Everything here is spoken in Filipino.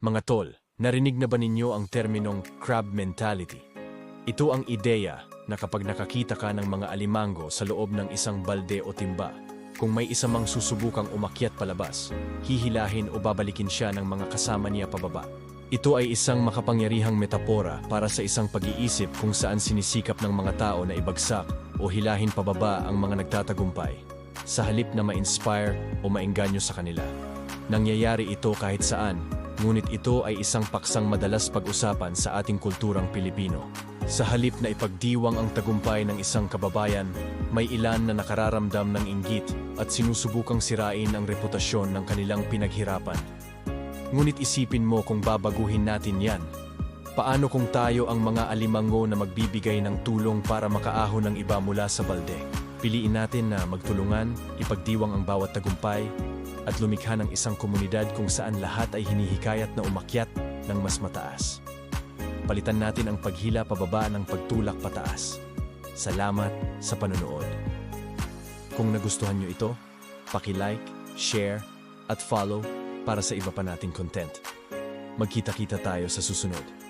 Mga tol, narinig na ba ninyo ang terminong crab mentality? Ito ang ideya na kapag nakakita ka ng mga alimango sa loob ng isang balde o timba, kung may isa mang susubukang umakyat palabas, hihilahin o babalikin siya ng mga kasama niya pababa. Ito ay isang makapangyarihang metapora para sa isang pag-iisip kung saan sinisikap ng mga tao na ibagsak o hilahin pababa ang mga nagtatagumpay, sa halip na ma-inspire o maengganyo sa kanila. Nangyayari ito kahit saan, ngunit ito ay isang paksang madalas pag-usapan sa ating kulturang Pilipino. Sa halip na ipagdiwang ang tagumpay ng isang kababayan, may ilan na nakararamdam ng inggit at sinusubukang sirain ang reputasyon ng kanilang pinaghirapan. Ngunit isipin mo kung babaguhin natin yan. Paano kung tayo ang mga alimango na magbibigay ng tulong para makaahon ng iba mula sa balde? Piliin natin na magtulungan, ipagdiwang ang bawat tagumpay, at lumikha ng isang komunidad kung saan lahat ay hinihikayat na umakyat ng mas mataas. Palitan natin ang paghila pababa ng pagtulak pataas. Salamat sa panonood. Kung nagustuhan nyo ito, paki-like, share, at follow para sa iba pa nating content. Magkita-kita tayo sa susunod.